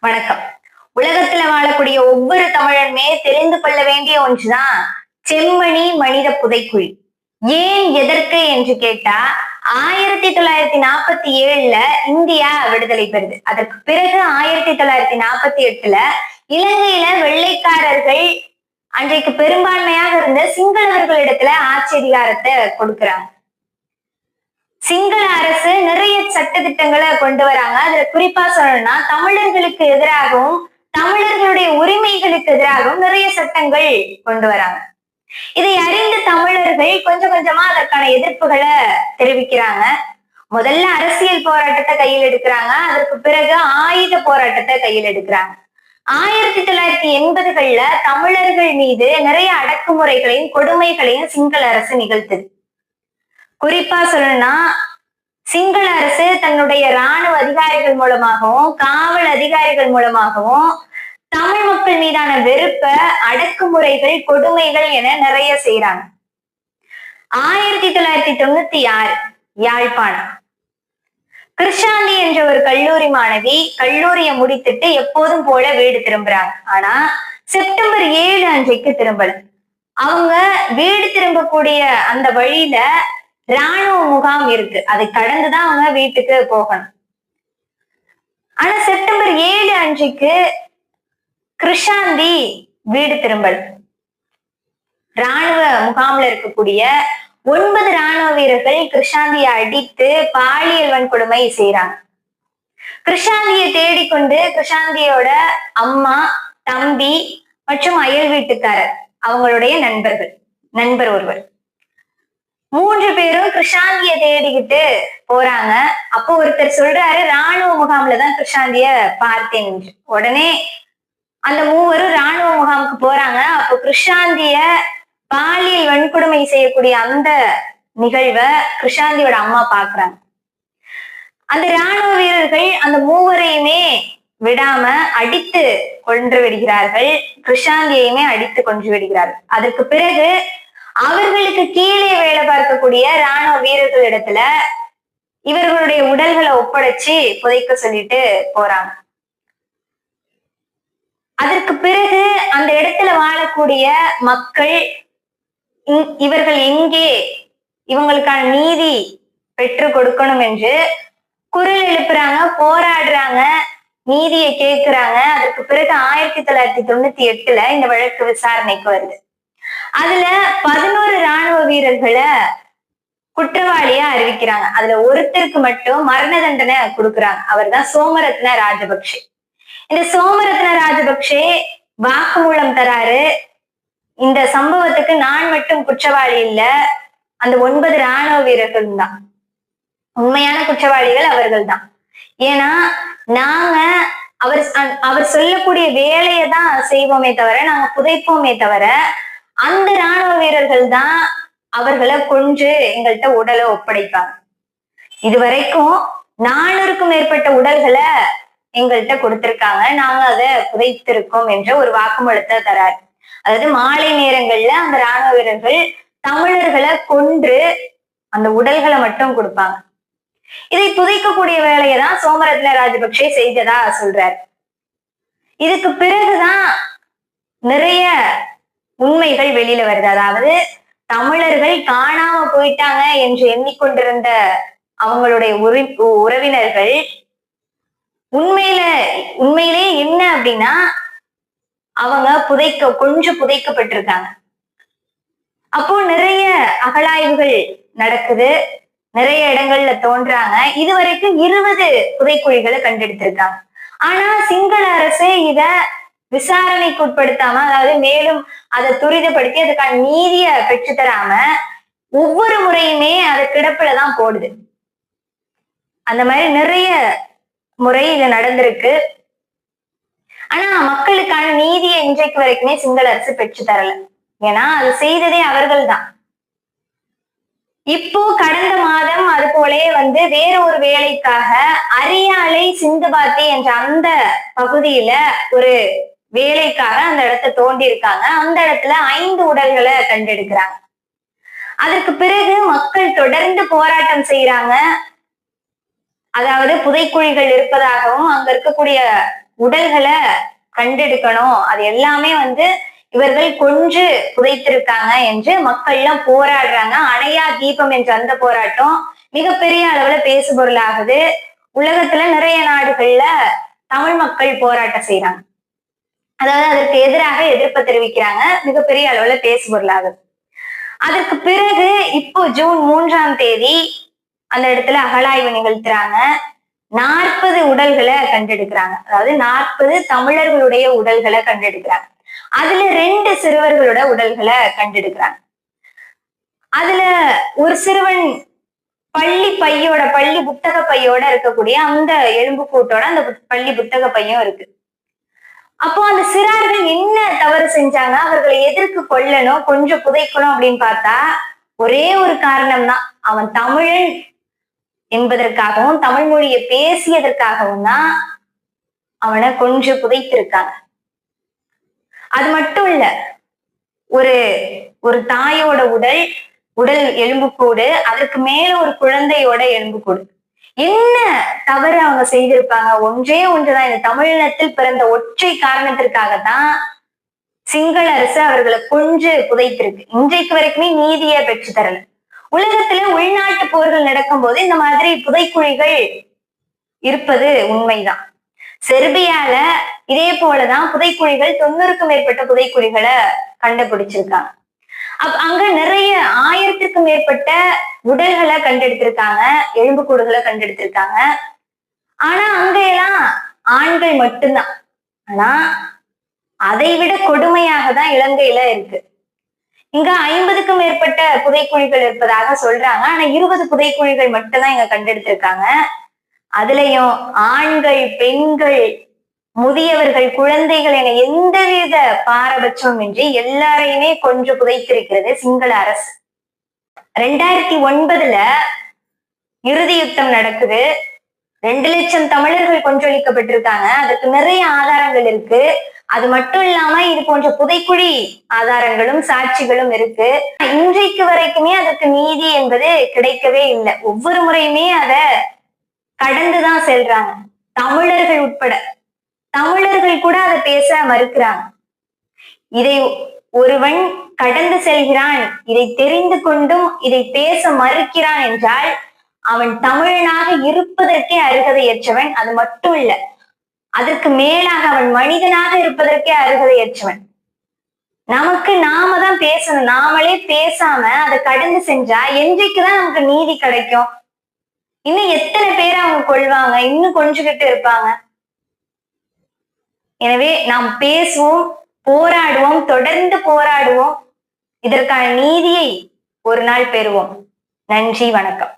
வணக்கம். உலகத்துல வாழக்கூடிய ஒவ்வொரு தமிழனுமே தெரிந்து கொள்ள வேண்டிய ஒன்றுதான் செம்மணி மனித புதைக்குழி. ஏன் எதற்கு என்று கேட்டா ஆயிரத்தி தொள்ளாயிரத்தி நாற்பத்தி ஏழுல இந்தியா விடுதலை பெறுது. அதற்கு பிறகு ஆயிரத்தி தொள்ளாயிரத்தி நாற்பத்தி எட்டுல இலங்கையில வெள்ளைக்காரர்கள் அன்றைக்கு பெரும்பான்மையாக இருந்த சிங்களவர்களிடத்துல ஆட்சி அதிகாரத்தை கொடுக்குறாங்க. சிங்கள அரசு நிறைய சட்ட திட்டங்களை கொண்டு வராங்க. அதுல குறிப்பா சொல்லணும்னா தமிழர்களுக்கு எதிராகவும் தமிழர்களுடைய உரிமைகளுக்கு எதிராகவும் நிறைய சட்டங்கள் கொண்டு வராங்க. இதை அறிந்த தமிழர்கள் கொஞ்சம் கொஞ்சமா அதற்கான எதிர்ப்புகளை தெரிவிக்கிறாங்க. முதல்ல அரசியல் போராட்டத்தை கையில் எடுக்கிறாங்க. அதற்கு பிறகு ஆயுத போராட்டத்தை கையில் எடுக்கிறாங்க. ஆயிரத்தி தொள்ளாயிரத்தி எண்பதுகள்ல தமிழர்கள் மீது நிறைய அடக்குமுறைகளையும் கொடுமைகளையும் சிங்கள அரசு நிகழ்த்துது. குறிப்பா சொல்லணும்னா சிங்கள அரசு தன்னுடைய ராணுவ அதிகாரிகள் மூலமாகவும் காவல் அதிகாரிகள் மூலமாகவும் தமிழ் மக்கள் மீதான வெறுப்ப அடக்குமுறைகள் கொடுமைகள் என நிறைய செய்யறாங்க ஆயிரத்தி தொள்ளாயிரத்தி தொண்ணூத்தி ஆறு யாழ்ப்பாணம். கிருஷாந்தி என்ற ஒரு கல்லூரி மாணவி கல்லூரியை முடித்துட்டு எப்போதும் போல வீடு திரும்புறாங்க. ஆனா செப்டம்பர் ஏழு அன்றைக்கு திரும்பல. அவங்க வீடு திரும்பக்கூடிய அந்த வழியில ராணுவ முகாம் இருக்கு. அதை கடந்துதான் அவங்க வீட்டுக்கு போகணும். ஆனா செப்டம்பர் ஏழு அன்றைக்கு கிருஷாந்தி வீடு திரும்பல். ராணுவ முகாம்ல இருக்கக்கூடிய ஒன்பது ராணுவ வீரர்கள் கிருஷாந்தியை அடித்து பாலியல் வன்கொடுமை செய்யறாங்க கிருஷாந்தியை தேடிக்கொண்டு கிருஷாந்தியோட அம்மா தம்பி மற்றும் அயல் வீட்டுக்காரர் அவங்களுடைய நண்பர்கள் நண்பர் ஒருவர். மூன்று பேரும் கிருஷாந்திய தேடிக்கிட்டு போறாங்க. அப்போ ஒருத்தர் சொல்றாரு ராணுவ முகாம்ல தான் கிருஷாந்திய பார்த்தேன் உடனே அந்த மூவரும் ராணுவ முகாமுக்கு போறாங்க. அப்போ கிருஷாந்திய பாலியல் வன்கொடுமை செய்யக்கூடிய அந்த நிகழ்வை கிருஷாந்தியோட அம்மா பாக்குறாங்க அந்த ராணுவ வீரர்கள் அந்த மூவரையுமே விடாம அடித்து கொன்று விடுகிறார்கள். கிருஷாந்தியையுமே அடித்து கொன்று விடுகிறார்கள். அதற்கு பிறகு அவர்களுக்கு கீழே வேலை பார்க்கக்கூடிய ராணுவ வீரர்களிடத்துல இவர்களுடைய உடல்களை ஒப்படைச்சு புதைக்க சொல்லிட்டு போறாங்க. அதற்கு பிறகு அந்த இடத்துல வாழக்கூடிய மக்கள் இ- இவர்கள் எங்கே இவங்களுக்கான நீதி பெற்று கொடுக்கணும் என்று குரல் எழுப்புறாங்க போராடுறாங்க நீதியை கேட்கிறாங்க. அதற்கு பிறகு ஆயிரத்தி தொள்ளாயிரத்தி தொண்ணூத்தி எட்டுல இந்த வழக்கு விசாரணைக்கு வருது. அதுல பதினோரு ராணுவ வீரர்களை குற்றவாளியா அறிவிக்கிறாங்க. அதுல ஒருத்தருக்கு மட்டும் மரண தண்டனை கொடுக்குறாங்க. அவர்தான் சோமரத்ன ராஜபக்ஷே. இந்த சோமரத்ன ராஜபக்ஷே வாக்குமூலம் தராரு. இந்த சம்பவத்துக்கு நான் மட்டும் குற்றவாளி இல்ல அந்த ஒன்பது ராணுவ வீரர்கள் தான். உண்மையான குற்றவாளிகள் அவர்கள் தான். ஏன்னா நாங்க அவர் அ- அவர் சொல்லக்கூடிய வேலையை தான் செய்வோமே தவிர நாங்க புதைப்போமே தவிர அந்த ராணுவ வீரர்கள் தான் அவர்களை கொன்று எங்கள்கிட்ட உடலை ஒப்படைப்பாங்க. இதுவரைக்கும் நானூறுக்கும் மேற்பட்ட உடல்களை எங்கள்கிட்ட கொடுத்திருக்காங்க. நாங்க அதை புதைத்திருக்கோம் என்ற ஒரு வாக்குமூலத்தை தரார். அதாவது மாலை நேரங்கள்ல அந்த ராணுவ வீரர்கள் தமிழர்களை கொன்று அந்த உடல்களை மட்டும் கொடுப்பாங்க. இதை புதைக்கக்கூடிய வேலையை தான் சோமரத்ன ராஜபக்சே செய்ததா சொல்றாரு. இதுக்கு பிறகுதான் நிறைய உண்மைகள் வெளியில வருது. அதாவது தமிழர்கள் காணாம போயிட்டாங்க என்று எண்ணிக்கொண்டிருந்த அவங்களுடைய உறி உறவினர்கள் உண்மையில உண்மையிலே என்ன அப்படின்னா அவங்க புதைக்க கொஞ்சம் புதைக்கப்பட்டிருக்காங்க. அப்போ நிறைய அகழாய்வுகள் நடக்குது. நிறைய இடங்கள்ல தோன்றாங்க. இதுவரைக்கும் இருபது புதைக்குழிகளை கண்டெடுத்திருக்காங்க. ஆனா சிங்கள அரசு இத விசாரணைக்கு உட்படுத்தாம அதாவது மேலும் அதை துரிதப்படுத்தி அதுக்கான நீதியை பெற்றுத்தராம ஒவ்வொரு முறையுமே அதை கிடப்புலதான் போடுது. அந்த மாதிரி நிறைய முறை இது நடந்திருக்கு. ஆனா மக்களுக்கான நீதியை இன்றைக்கு வரைக்குமே சிங்கள அரசு பெற்று தரல ஏன்னா அது செய்ததே அவர்கள்தான் இப்போ கடந்த மாதம் அது போலே வந்து வேற ஒரு வேலைக்காக அரியாலை சிந்துபாத்தி என்ற அந்த பகுதியில ஒரு வேலைக்காக அந்த இடத்த தோண்டி இருக்காங்க. அந்த இடத்துல ஐந்து உடல்களை கண்டெடுக்கிறாங்க. அதற்கு பிறகு மக்கள் தொடர்ந்து போராட்டம் செய்யறாங்க அதாவது புதைக்குழிகள் இருப்பதாகவும் அங்க இருக்கக்கூடிய உடல்களை கண்டெடுக்கணும். அது எல்லாமே வந்து இவர்கள் கொன்று புதைத்திருக்காங்க என்று மக்கள் எல்லாம் போராடுறாங்க. அணையா தீபம் என்ற அந்த போராட்டம் மிகப்பெரிய அளவுல பேசுபொருளாகுது. உலகத்துல நிறைய நாடுகள்ல தமிழ் மக்கள் போராட்டம் செய்யறாங்க அதாவது அதற்கு எதிராக எதிர்ப்பு தெரிவிக்கிறாங்க. மிகப்பெரிய அளவுல பேசுபொருளாகுது அதற்கு பிறகு இப்போ ஜூன் மூன்றாம் தேதி அந்த இடத்துல அகழாய்வு நிகழ்த்துறாங்க. நாற்பது உடல்களை கண்டெடுக்கிறாங்க. அதாவது நாற்பது தமிழர்களுடைய உடல்களை கண்டெடுக்கிறாங்க. அதுல ரெண்டு சிறுவர்களோட உடல்களை கண்டெடுக்கிறாங்க. அதுல ஒரு சிறுவன் பள்ளி பையோட பள்ளி புத்தக பையோட இருக்கக்கூடிய அந்த எலும்பு கூட்டோட அந்த பள்ளி புத்தக பையும் இருக்கு. அப்போ அந்த சிறார்கள் என்ன தவறு செஞ்சாங்க? அவர்களை எதிர்க்கு கொல்லணும் கொஞ்சம் புதைக்கணும் அப்படின்னு பார்த்தா ஒரே ஒரு காரணம் தான் அவன் தமிழன் என்பதற்காகவும் தமிழ் மொழியை பேசியதற்காகவும் தான் அவனை கொஞ்சம் புதைத்திருக்காங்க. அது மட்டும் இல்ல ஒரு ஒரு தாயோட உடல் உடல் எலும்புக்கூடு அதற்கு மேல ஒரு குழந்தையோட எலும்புக்கூடு. என்ன தவறு அவங்க செய்திருப்பாங்க? ஒன்றே ஒன்றுதான். இந்த தமிழினத்தில் பிறந்த ஒற்றை காரணத்திற்காகத்தான் சிங்கள அரசு அவர்களை கொஞ்சு புதைத்திருக்கு. இன்றைக்கு வரைக்குமே நீதியை பெற்று தரல. உலகத்துல உள்நாட்டு போர்கள் நடக்கும் போது இந்த மாதிரி புதைக்குழிகள் இருப்பது உண்மைதான். செர்பியால இதே போலதான் புதைக்குழிகள் தொண்ணூறுக்கும் மேற்பட்ட புதைக்குழிகளை கண்டுபிடிச்சிருக்காங்க. அப் அங்க நிறைய ஆயிரத்திற்கும் மேற்பட்ட உடல்களை கண்டெடுத்திருக்காங்க எலும்புக்கூடுகளை கண்டெடுத்திருக்காங்க. ஆனா அங்க எல்லாம் ஆண்கள் மட்டும்தான். ஆனா அதை விட கொடுமையாக தான் இலங்கையில இருக்கு. இங்க ஐம்பதுக்கும் மேற்பட்ட புதைக்குழிகள் இருப்பதாக சொல்றாங்க. ஆனா இருபது புதைக்குழிகள் மட்டும்தான் இங்க கண்டெடுத்திருக்காங்க. அதுலயும் ஆண்கள் பெண்கள் முதியவர்கள் குழந்தைகள் என எந்தவித பாரபட்சமும் இன்றி எல்லாரையுமே கொஞ்சம் புதைத்திருக்கிறது சிங்கள அரசு. ரெண்டாயிரத்தி ஒன்பதுல இறுதி யுத்தம் நடக்குது. ரெண்டு லட்சம் தமிழர்கள் கொன்றொழிக்கப்பட்டிருக்காங்க. அதுக்கு நிறைய ஆதாரங்கள் இருக்கு. அது மட்டும் இல்லாம இது போன்ற புதைக்குழி ஆதாரங்களும் சாட்சிகளும் இருக்கு. இன்றைக்கு வரைக்குமே அதற்கு நீதி என்பது கிடைக்கவே இல்லை. ஒவ்வொரு முறையுமே அத கடந்துதான் செல்றாங்க. தமிழர்கள் உட்பட. தமிழர்கள் கூட அதை பேச மறுக்கிறாங்க. இதை ஒருவன் கடந்து செல்கிறான் இதை தெரிந்து கொண்டும் இதை பேச மறுக்கிறான் என்றால் அவன் தமிழனாக இருப்பதற்கே அருகதையற்றவன் அது மட்டும் இல்ல அதற்கு மேலாக அவன் மனிதனாக இருப்பதற்கே அருகதையற்றவன். நமக்கு நாம தான் பேசணும் நாமளே பேசாம அதை கடந்து செஞ்சா என்றைக்குதான் நமக்கு நீதி கிடைக்கும்? இன்னும் எத்தனை பேர் அவங்க கொள்வாங்க இன்னும் கொஞ்சிக்கிட்டு இருப்பாங்க. எனவே நாம் பேசுவோம் போராடுவோம் தொடர்ந்து போராடுவோம். இதற்கான நீதியை ஒரு நாள் பெறுவோம். நன்றி வணக்கம்.